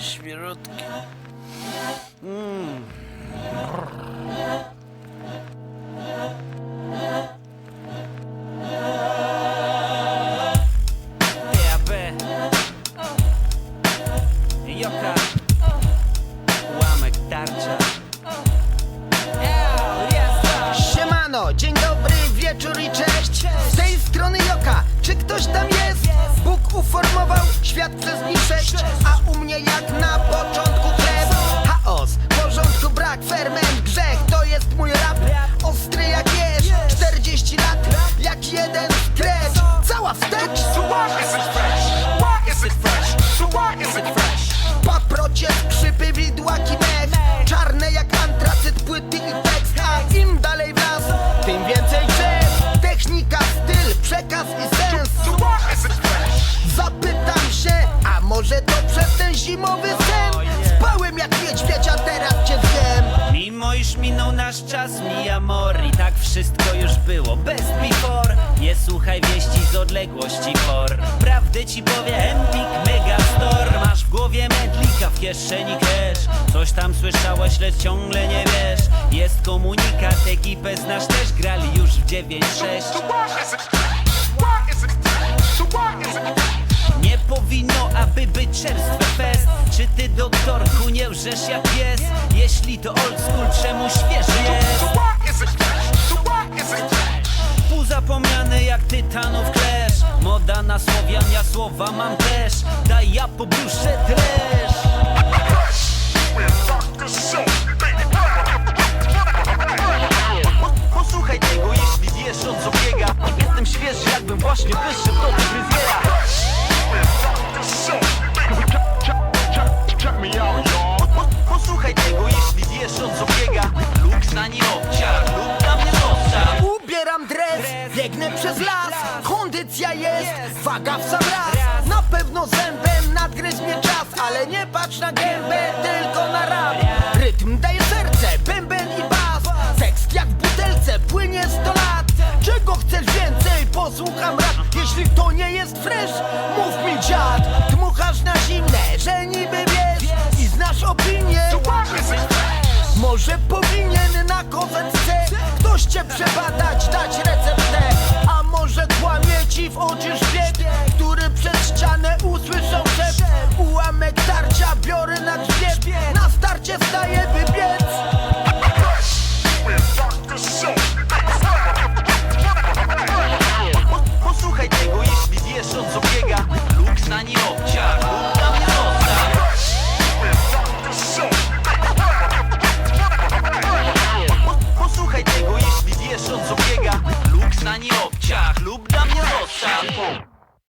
Świerutki. Tarcza. Siemano, dzień dobry, wieczór i cześć. Z tej strony Joka, czy ktoś tam jest? Bóg uformował świat przez dni sześć A ten zimowy sen? Spałem jak niedźwiedź, a teraz cię zjem. Mimo iż minął nasz czas, mi amor I tak wszystko już było, best before. Nie słuchaj wieści z odległości for Prawdę ci powie Empik Megastore Masz w głowie medlika, w kieszeni cash. Coś tam słyszałeś, lecz ciągle nie wiesz. Jest komunikat, ekipę znasz też. Grali już w 9-6 So why is it? Fresh? Why is it? Fresh? So why is it powinno, aby być czerstwy fest Czy ty doktorku nie wrzesz jak pies? Jeśli to old school, czemu świeży jest? fresh? Półzapomniany jak tytanów clash Moda na Słowian, ja słowa mam też Daj ja pobruszę tresz We're Dr. Show, baby. Posłuchaj tego, jeśli wiesz o co biega Jestem świeży, jakbym właśnie wyszedł do fryzjera biegnę przez las. Kondycja jest, waga w sam raz. Na pewno zębem nadgryź mnie czas Ale nie patrz na gębę, tylko na rap. Rytm daje serce, bęben i bas. Tekst jak w butelce, płynie 100 lat. Czego chcesz więcej? Posłucham rap. Jeśli to nie jest fresh, mów mi dziad. Dmuchasz na zimne, że niby wiesz. I znasz opinię. Może powinien na kozetce Ktoś cię przebadać,